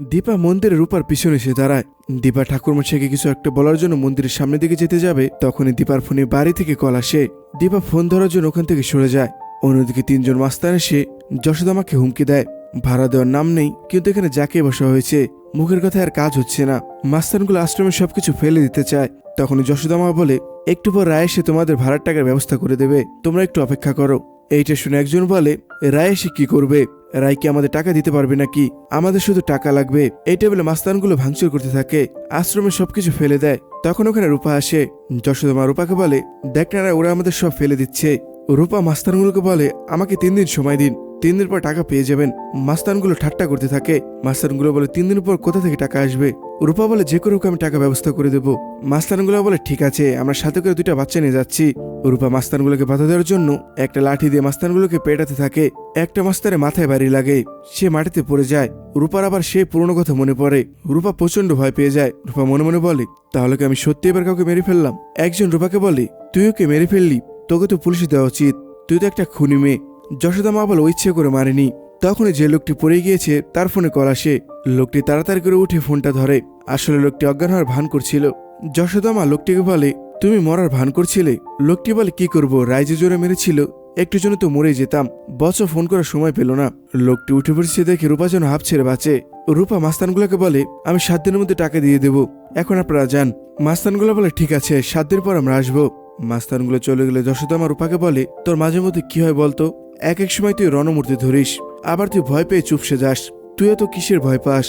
দীপা মন্দিরের রূপার পিছনে এসে দাঁড়ায়। দীপা ঠাকুরমশাইকে কিছু একটা বলার জন্য মন্দিরের সামনের দিকে যেতে যাবে। তখনই দীপার ফোনে বাড়ি থেকে কল আসে। দীপা ফোন ধরার জন্য ওখান থেকে সরে যায়। অন্যদিকে তিনজন মাস্তান এসে যশোদামাকে হুমকি দেয়। ভাড়া দেওয়ার নাম নেই, কিন্তু এখানে যাকে বসা হয়েছে, মুখের কথায় আর কাজ হচ্ছে না। মাস্তানগুলো আশ্রমে সবকিছু ফেলে দিতে চায়। তখনই যশোদামা বলে, একটু পর রায় এসে তোমাদের ভাড়ার টাকার ব্যবস্থা করে দেবে। তোমরা একটু অপেক্ষা করো। এইটা শুনে একজন বলে, রায় এসে কি করবে? রায়কে আমাদের টাকা দিতে পারবে নাকি? আমাদের শুধু টাকা লাগবে। এইটা বলে মাস্তানগুলো ভাঙচুর করতে থাকে, আশ্রমে সবকিছু ফেলে দেয়। তখন ওখানে রূপা আসে। যশোদমা রূপাকে বলে, দেখ না ওরা আমাদের সব ফেলে দিচ্ছে। রূপা মাস্তানগুলোকে বলে, আমাকে তিন দিন সময় দিন। তিন দিন পর টাকা পেয়ে যাবেন। মাস্তানগুলো ঠাট্টা করতে থাকে। মাস্তানগুলো বলে তিন দিন পর কোথা থেকে টাকা আসবে? রূপা বলে, যে করে আমি টাকা ব্যবস্থা করে দেবো। মাস্তানগুলো বলে, ঠিক আছে, আমরা সাথে করে দুইটা বাচ্চা নিয়ে যাচ্ছি। রূপা মাস্তানগুলোকে বাধা দেওয়ার জন্য একটা লাঠি দিয়ে মাস্তানগুলোকে পেটাতে থাকে। একটা মাস্তারে মাথায় বাড়ি লাগে। সে মাটিতে পড়ে যায়। রূপার আবার সেই পুরনো কথা মনে পড়ে। রূপা প্রচণ্ড ভয় পেয়ে যায়। রূপা মনে মনে বলে, তাহলে কি আমি সত্যি এবার কাউকে মেরে ফেললাম? একজন রূপাকে বলে তুই ওকে মেরে ফেললি? তোকে তো পুলিশে দেওয়া উচিত। তুই তো একটা খুনি মেয়ে। যশোদা মা বলে ইচ্ছে করে মারেনি। তখনই যে লোকটি পড়ে গিয়েছে, তার ফোনে কল আসে। লোকটি তাড়াতাড়ি করে উঠে ফোনটা ধরে। আসলে লোকটি অজ্ঞান হওয়ার ভান করছিল। যশোদা মা লোকটিকে বলে, তুমি মরার ভান করছিলে? লোকটি বলে, কি করব? যে জোরে মেরেছিল। একটু জন্য তো মরে যেতাম। বছর ফোন করার সময় পেল না। লোকটি উঠে পড়ছে দেখে রূপা যেন হাফ ছেড়ে বাঁচে। রূপা মাস্তানগুলোকে বলে, আমি সাত দিনের মধ্যে টাকা দিয়ে দেব। এখন আপনারা যান। মাস্তানগুলো বলে, ঠিক আছে, সাত দিন পর আমরা আসব। মাস্তানগুলো চলে গেলে যশোদামা রূপাকে বলে, তোর মাঝে মধ্যে কি হয় বলতো? এক এক সময় তুই রণমূর্তি ধরিস, আবার তুই ভয় পেয়ে চুপসে যাস। তুইও তো কিসের ভয় পাস?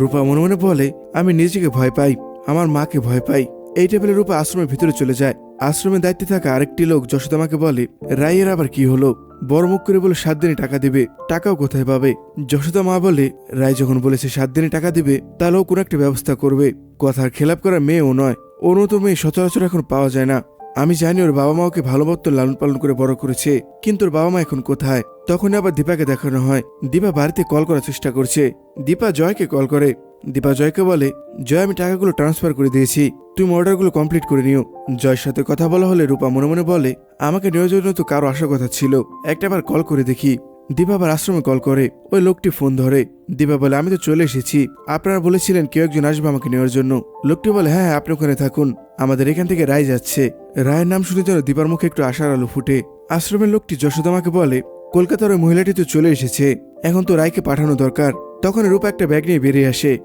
রূপা মনে মনে বলে, আমি নিজেকে ভয় পাই, আমার মাকে ভয় পাই। এই টেবিলে রূপা আশ্রমের ভিতরে চলে যায়। আশ্রমের দায়িত্বে থাকা আরেকটি লোক যশোদামাকে বলে, রায়ের আবার কি হলো? বড় মুখ করে বলে, সাত দিনে টাকা দিবে, টাকাও কোথায় পাবে? যশোদা মা বলে, রায় যখন বলেছে সাত দিনে টাকা দিবে তাহলেও কোনো একটা ব্যবস্থা করবে। কথার খেলাপ করা মেয়েও নয় মতো মেয়ে সচরাচর এখন পাওয়া যায় না। আমি জানি ওর বাবা মা ওকে ভালো লালন পালন করে বড় করেছে, কিন্তু ওর বাবা মা এখন কোথায়? তখন আবার দীপাকে দেখানো হয়। দীপা বাড়িতে কল করার চেষ্টা করছে। দীপা জয়কে কল করে। দীপা জয়কে বলে, জয়, আমি টাকাগুলো ট্রান্সফার করে দিয়েছি। তুমি অর্ডারগুলো কমপ্লিট করে নিও। জয়ের সাথে কথা বলা হলে রূপা মনে মনে বলে, আমাকে নেওয়ার জন্য তো কারও আসার কথা ছিল। একটাবার কল করে দেখি। দীপা আবার আশ্রমে কল করে, ওই লোকটি ফোন ধরে দীপা বলে, আমি তো চলে এসেছি। আপনারা বলেছিলেন কেউ একজন আসবে আমাকে নেওয়ার জন্য। লোকটি বলে হ্যাঁ আপনি ওখানে থাকুন। আমাদের এখান থেকে রায় যাচ্ছে। রায়ের নাম শুনে যেন দীপার মুখে একটু আশার আলো ফুটে। আশ্রমের লোকটি যশোদামাকে বলে, কলকাতার ওই মহিলাটি তো চলে এসেছে। এখন তো রায়কে পাঠানো দরকার। তখন রূপা একটা ব্যাগ নিয়ে বেরিয়ে আসে।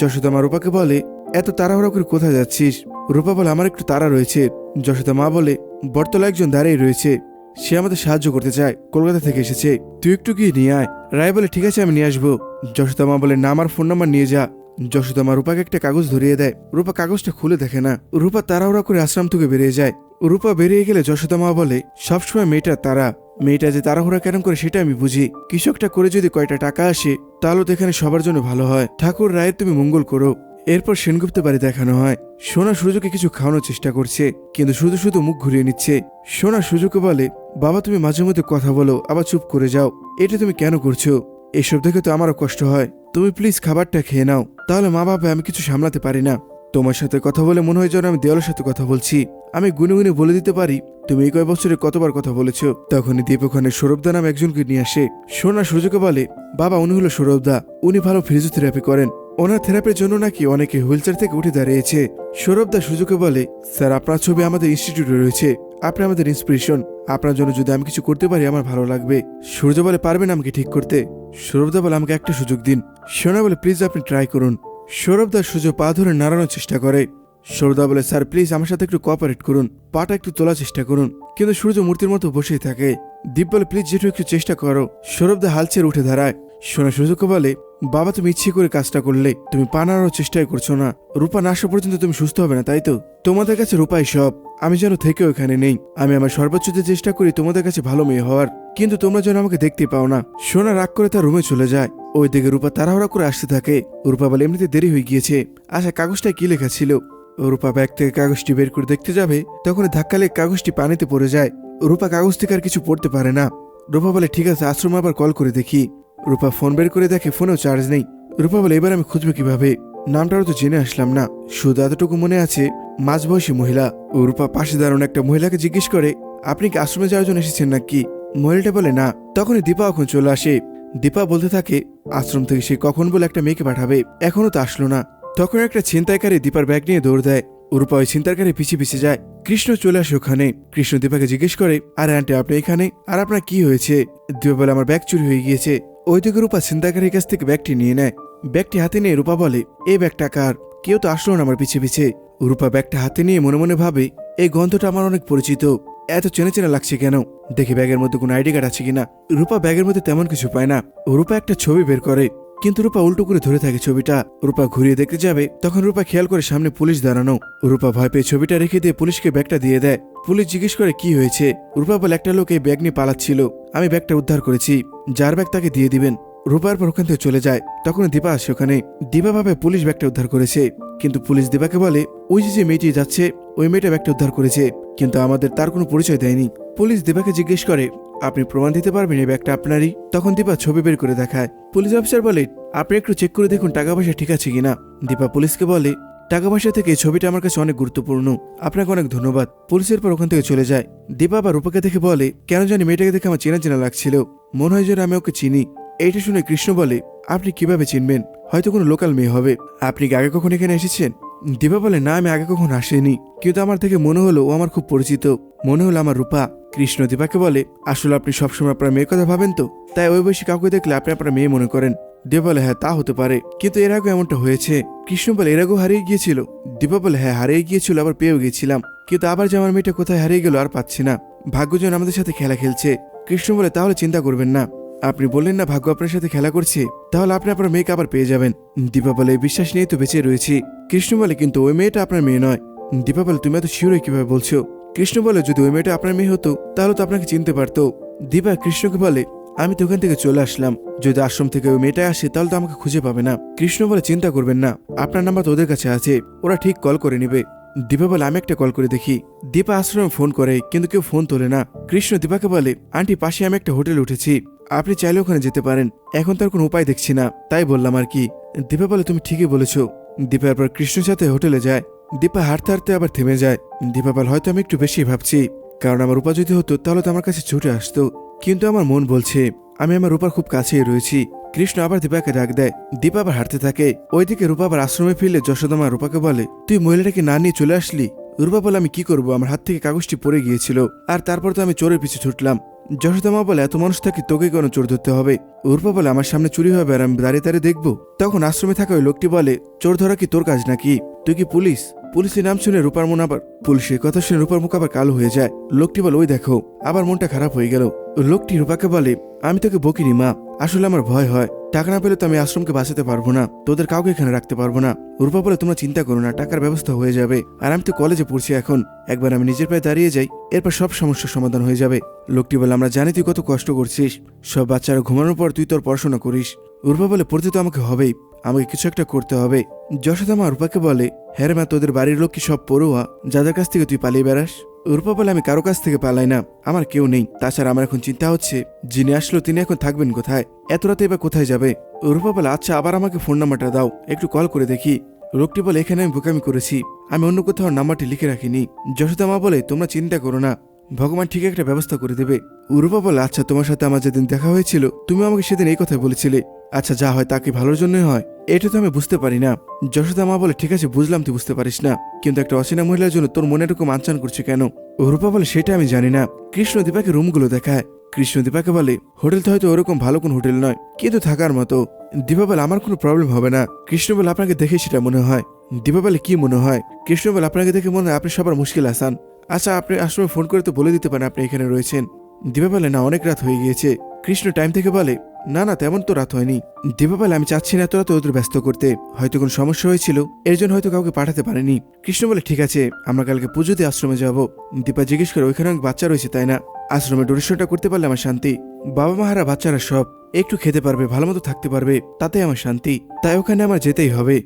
যশোদামা রূপাকে বলে, এত তাড়াহুড়া করে কোথায় যাচ্ছিস? রূপা বলে, আমার একটু তাড়া রয়েছে। যশোদা মা বলে বটতলা একজন দাঁড়িয়ে রয়েছে। সে আমাদের সাহায্য করতে চায়। কলকাতা থেকে এসেছে। তুই একটু গিয়ে নিয়ে আয়। রায় বলে, ঠিক আছে, আমি নিয়ে আসব। যশোদা মা বলে, না, আমার ফোন নাম্বার নিয়ে যা। যশোদা মা রূপাকে একটা কাগজ ধরিয়ে দেয়। রূপা কাগজটা খুলে দেখে না। রূপা তাড়াহুড়া করে আশ্রম থেকে বেরিয়ে যায়। রূপা বেরিয়ে গেলে যশোদা মা বলে, সবসময় মেয়েটা তারা। মেয়েটা যে তাড়াহুড়া কেন করে সেটা আমি বুঝি। কৃষকটা করে যদি কয়টা টাকা আসে, তাহলে তো এখানে সবার জন্য ভালো হয়। ঠাকুর রায়ের তুমি মঙ্গল করো। এরপর সেনগুপ্ত বাড়ি দেখানো হয়। সোনা সুযোগে কিছু খাওয়ানোর চেষ্টা করছে, কিন্তু শুধু শুধু মুখ ঘুরিয়ে নিচ্ছে। সোনা সুযোগকে বলে বাবা, তুমি মাঝে মধ্যে কথা বলো, আবার চুপ করে যাও। এটা তুমি কেন করছ? এসব দেখে তো আমারও কষ্ট হয়। তুমি প্লিজ খাবারটা খেয়ে নাও। তাহলে মা বাবা আমি কিছু সামলাতে পারি না। তোমার সাথে কথা বলে মনে হয় যেন আমি দেওয়ালের সাথে কথা বলছি। আমি গুনে গুনে বলে দিতে পারি, তুমি এই কয় বছরে কতবার কথা বলেছ? তখনই দীপ ওখানে সৌরভদা নাম একজনকে নিয়ে আসে। সোনা সুযোগে বলে, বাবা, উনি হলো সৌরভদা। উনি ভালো ফিজিওথেরাপি করেন। ওনার থেরাপির জন্য নাকি অনেকে হুইলচেয়ার থেকে উঠে দাঁড়িয়েছে। সৌরভদা সুযোগে বলে, স্যার, আপনার ছবি আমাদের ইনস্টিটিউটে রয়েছে। আপনি আমাদের ইন্সপিরেশন আপনার জন্য যদি আমি কিছু করতে পারি, আমার ভালো লাগবে। সূর্য বলে পারবেন আমাকে ঠিক করতে? সৌরভদা বলে, আমাকে একটা সুযোগ দিন। সোনা বলে, প্লিজ আপনি ট্রাই করুন। সৌরভদা সূর্য পা ধরে নাড়ানোর চেষ্টা করে। সৌরদা বলে, স্যার, প্লিজ আমার সাথে একটু কোঅপারেট করুন। পাটা একটু তোলার চেষ্টা করুন। কিন্তু সূর্য মূর্তির মতো বসেই থাকে। দীপ বলে, প্লিজ যেটু একটু চেষ্টা করো। সৌরভদা হাল উঠে দাঁড়ায়। সোনা সুযোগ বলে, বাবা, তুমি ইচ্ছে করে কাজটা করলে। তুমি পা নাড়ানোর চেষ্টাই করছ না। রূপা না আসা পর্যন্ত তুমি সুস্থ হবে না, তাই তো? তোমাদের কাছে রূপাই সব। আমি যেন থেকে ওখানে নেই। আমি আমার সর্বোচ্চ যে চেষ্টা করি তোমাদের কাছে ভালো মেয়ে হওয়ার, কিন্তু তোমরা যেন আমাকে দেখতে পাও না। সোনা রাগ করে তার রুমে চলে যায়। ওই দিকে রূপা তাড়াহুড়া করে আসতে থাকে। রূপা বলে, এমনিতে দেরি হয়ে গিয়েছে। আশা কাগজটায় কি লেখা ছিল? রূপা ব্যাগ থেকে কাগজটি বের করে দেখতে যাবে, তখন ধাক্কা লেগে কাগজটি পানিতে পড়ে যায়। রূপা কাগজ থেকে আর কিছু পড়তে পারে না। রূপা বলে, ঠিক আছে, আশ্রম আবার কল করে দেখি। রূপা ফোন বের করে দেখে, ফোনেও চার্জ নেই। রূপা বলে, এবার আমি খুঁজবো কীভাবে? নামটাও তো জেনে আসলাম না। শুধু এতটুকু মনে আছে মাঝবয়সী মহিলা রূপা পাশে দাঁড়ানো একটা মহিলাকে জিজ্ঞেস করে, আপনি কি আশ্রমে যাওয়ার জন্য এসেছেন নাকি? মহিলাটা বলে, না। তখনই দীপা এখন চলে আসে। দীপা বলতে থাকে, আশ্রম থেকে সে কখন বলে একটা মেয়েকে পাঠাবে? এখনও তো আসলো না। তখন একটা ছিনতাইকারী দীপার ব্যাগ নিয়ে দৌড় দেয়। রূপা ওই ছিনতাইকারী পিছিয়ে পিছিয়ে যায়। কৃষ্ণ চলে আসে ওখানে। কৃষ্ণ দীপাকে জিজ্ঞেস করে, আরে আন্টি, আপনি এখানে? আর আপনার কি হয়েছে? দীপা বলে, আমার ব্যাগ চুরি হয়ে গিয়েছে। ওই দিকে রূপা ছিনতাইকারীর কাছ থেকে ব্যাগটি নিয়ে নেয়। ব্যাগটি হাতে নিয়ে রূপা বলে, এই ব্যাগটা কার? কেউ তো আসলো না আমার পিছে পিছে। রূপা ব্যাগটা হাতে নিয়ে মনে মনে ভাবে, এই গন্ধটা আমার অনেক পরিচিত। এত চেনা চেনা লাগছে কেন? দেখি ব্যাগের মধ্যে কোনো আইডি কার্ড আছে কিনা? রূপা ব্যাগের মধ্যে তেমন কিছু পায় না। রূপা একটা ছবি বের করে, কিন্তু রূপা উল্টো করে ধরে থাকে ছবিটা। রূপা ঘুরিয়ে দেখতে যাবে, তখন রূপা খেয়াল করে সামনে পুলিশ দাঁড়ানো। রূপা ভয় পেয়ে ছবিটা রেখে দিয়ে পুলিশকে ব্যাগটা দিয়ে দেয়। পুলিশ জিজ্ঞেস করে, কি হয়েছে? রূপা বলে, একটা লোক এই ব্যাগ নিয়ে পালাচ্ছিল। আমি ব্যাগটা উদ্ধার করেছি। যার ব্যাগ তাকে দিয়ে দিবেন। রূপার পর ওখান থেকে চলে যায়। তখন দীপা আসে ওখানে। দীপা ভাবে পুলিশ ব্যাগটা উদ্ধার করেছে। কিন্তু পুলিশ দীপাকে বলে, ওই যে যে মেয়েটি যাচ্ছে, ওই মেয়েটা ব্যাগটা উদ্ধার করেছে। কিন্তু আমাদের তার কোনো পরিচয় দেয়নি। পুলিশ দীপাকে জিজ্ঞেস করে, আপনি প্রমাণ দিতে পারবেন এই ব্যাগটা আপনারই? তখন দীপা ছবি বের করে দেখায়। পুলিশ অফিসার বলে, আপনি একটু চেক করে দেখুন টাকা পয়সা ঠিক আছে কিনা? দীপা পুলিশকে বলে টাকা পয়সা থেকে ছবিটা আমার কাছে অনেক গুরুত্বপূর্ণ। আপনাকে অনেক ধন্যবাদ। পুলিশের পর ওখান থেকে চলে যায়। দীপা আবার রূপাকে দেখে বলে, কেন জানি মেয়েটাকে দেখে আমার চেনা চেনা লাগছিল। মনে হয় যেন আমি ওকে চিনি। এইটা শুনে কৃষ্ণ বলে, আপনি কীভাবে চিনবেন? হয়তো কোনো লোকাল মেয়ে হবে। আপনি কি আগে কখন এখানে এসেছেন? দীপা বলে, না, আমি আগে কখন আসিনি। কিন্তু আমার থেকে মনে হলো ও আমার খুব পরিচিত। মনে হলো আমার রূপা। কৃষ্ণ দীপাকে বলে, আসলে আপনি সবসময় আপনার মেয়ের কথা ভাবেন তো? তাই ওই বয়সী কাউকে দেখলে আপনি আপনার মেয়ে মনে করেন। দেব বলে হ্যাঁ তা হতে পারে। কিন্তু এর আগেও এমনটা হয়েছে। কৃষ্ণ বলে, এর আগেও হারিয়ে গিয়েছিল? দীপা বলে হ্যাঁ হারিয়ে গিয়েছিল, আবার পেয়েও গিয়েছিলাম। কিন্তু আবার যে আমার মেয়েটা কোথায় হারিয়ে গেল আর পাচ্ছি না। ভাগ্যজন আমাদের সাথে খেলা খেলছে। কৃষ্ণ বলে, তাহলে চিন্তা করবেন না। আপনি বললেন না ভাগ্য আপনার সাথে খেলা করছে, তাহলে আপনি আপনার মেয়েকে আবার পেয়ে যাবেন। দীপা বলে বিশ্বাস নিয়ে তো বেঁচে রয়েছি। কৃষ্ণ বলে, কিন্তু ওই মেয়েটা আপনার মেয়ে নয়। দীপা বলে, তুমি এত শিওর কীভাবে বলছো? কৃষ্ণ বলে, যদি ওই মেয়েটা আপনার মেয়ে হতো, তাহলে তো আপনাকে চিনতে পারতো। দীপা কৃষ্ণকে বলে, আমি তো ওখান থেকে চলে আসলাম। যদি আশ্রম থেকে ওই মেয়েটা আসে, তাহলে তো আমাকে খুঁজে পাবে না। কৃষ্ণ বলে, চিন্তা করবেন না। আপনার নাম্বার তো ওদের কাছে আছে। ওরা ঠিক কল করে নেবে। দীপা বলে, আমি একটা কল করে দেখি। দীপা আশ্রমে ফোন করে, কিন্তু কেউ ফোন তোলে না। কৃষ্ণ দীপাকে বলে, আন্টি, পাশে আমি একটা হোটেল উঠেছি। আপনি চাইলে ওখানে যেতে পারেন। এখন তার কোনো উপায় দেখছি না। তাই বললাম আর কি, দীপা বলে তুমি ঠিকই বলেছ। দীপার পর কৃষ্ণর সাথে হোটেলে যায়। দীপা হাঁটতে হাঁটতে আবার থেমে যায়। দীপা হয়তো আমি একটু বেশি ভাবছি। কারণ আমার রূপা যদি হতো, তাহলে তো আমার কাছে ছুটে আসতো। কিন্তু আমার মন বলছে, আমি আমার রূপার খুব কাছেই রয়েছি। কৃষ্ণ আবার দীপাকে ডাক দেয়। দীপা আবার হাঁটতে থাকে। ওইদিকে রূপা আবার আশ্রমে ফিরলে যশোদামা রূপাকে বলে, তুই মহিলাটাকে না নিয়ে চলে আসলি? রূপা বলে, আমি কি করব? আমার হাত থেকে কাগজটি পড়ে গিয়েছিল। আর তারপর তো আমি চোরের পিছু ছুটলাম। যশোদামা বলে, এত মানুষ থাকি, তোকে কেন চোর ধরতে হবে? রূপা বলে, আমার সামনে চুরি হবে আর আমি দাঁড়িয়ে দাঁড়িয়ে দেখব। তখন আশ্রমে থাকা ওই লোকটি বলে, চোর ধরা কি তোর কাজ নাকি? তুই কি পুলিশ? পুলিশের নাম শুনে রূপার মন আবার পুলিশের কথা শুনে রূপার মুখ আবার কালো হয়ে যায়। লোকটি বলে, ওই দেখো, আবার মনটা খারাপ হয়ে গেল। লোকটি রূপাকে বলে, আমি তোকে বকিনি মা, আসলে আমার ভয় হয়। টাকা না পেলে তো আমি আশ্রমকে বাঁচাতে পারব না। তোদের কাউকে এখানে রাখতে পারব না রূপা বলে, তোমরা চিন্তা করো না, টাকার ব্যবস্থা হয়ে যাবে। আর আমি তো কলেজে পড়ছি এখন। একবার আমি নিজের পায়ে দাঁড়িয়ে যাই, এরপর সব সমস্যার সমাধান হয়ে যাবে লোকটি বলে, আমরা জানি তুই কত কষ্ট করছিস। সব বাচ্চারা ঘুমানোর পর তুই তোর পড়াশোনা করিস রূপা বলে, পড়তে তো আমাকে হবেই। আমাকে কিছু একটা করতে হবে। যশোদামা রূপাকে বলে হ্যাঁ মা, তোদের বাড়ির লোক কি সব পড়ুয়া? যাদের কাছ থেকে তুই পালিয়ে বেড়াস? রূপা বলে, আমি কারও কাছ থেকে পালাই না, আমার কেউ নেই। তাছাড়া আমার এখন চিন্তা হচ্ছে, যিনি আসলো তিনি এখন থাকবেন কোথায়? এত রাতে এবার কোথায় যাবে? রূপা বলে আচ্ছা আবার আমাকে ফোন নাম্বারটা দাও, একটু কল করে দেখি। লোকটি বলে, এখানে আমি বোকামি করেছি, আমি অন্য কোথাও নাম্বারটি লিখে রাখিনি। যশোদামা বলে, তোমরা চিন্তা করো না, ভগবান ঠিক একটা ব্যবস্থা করে দেবে। উরুপা বলে আচ্ছা তোমার সাথে আমার যেদিন দেখা হয়েছিল তুমি আমাকে সেদিন এই কথা বলেছিলে। আচ্ছা যা হয় তাকে ভালোর জন্যই হয়? এটা তো আমি বুঝতে পারি না। যশোদা মা বলে, ঠিক আছে, বুঝলাম, তুই বুঝতে পারিস না। কিন্তু একটা অচেনা মহিলার জন্য তোর মনে এরকম আনচান করছে কেন? রূপা বলে, সেটা আমি জানি না। কৃষ্ণ দীপাকে রুমগুলো দেখায়। কৃষ্ণ দীপাকে বলে হোটেল তো হয়তো ওরকম ভালো কোন হোটেল নয়, কিন্তু থাকার মতো। দীপা বলে, আমার কোনো প্রবলেম হবে না। কৃষ্ণ বলে, আপনাকে দেখে সেটা মনে হয়। দীপা বলে, কি মনে হয়? কৃষ্ণ বলে, আপনাকে দেখে মনে হয় আপনি সবার মুশকিল আসান আচ্ছা আপনি আসলে ফোন করে তো বলে দিতে পারেন আপনি এখানে রয়েছেন। দীপা বলে, না, অনেক রাত হয়ে গিয়েছে। কৃষ্ণ টাইম থেকে বলে না না, তেমন তো রাত হয়নি। দীপা বলে, আমি চাচ্ছি না এত রাতে ওদের ব্যস্ত করতে। হয়তো কোনো সমস্যা হয়েছিল। এর জন্য হয়তো কাউকে পাঠাতে পারেনি। কৃষ্ণ বলে, ঠিক আছে, আমরা কালকে পুজোতে আশ্রমে যাব। দীপা জিজ্ঞেস করে, ওইখানে অনেক বাচ্চা রয়েছে, তাই না? আশ্রমে ডোনেশনটা করতে পারলে আমার শান্তি। বাবা মাহারা বাচ্চারা সব। একটু খেতে পারবে ভালো মতো থাকতে পারবে তাতে আমার শান্তি। তাই ওখানে আমার যেতেই হবে।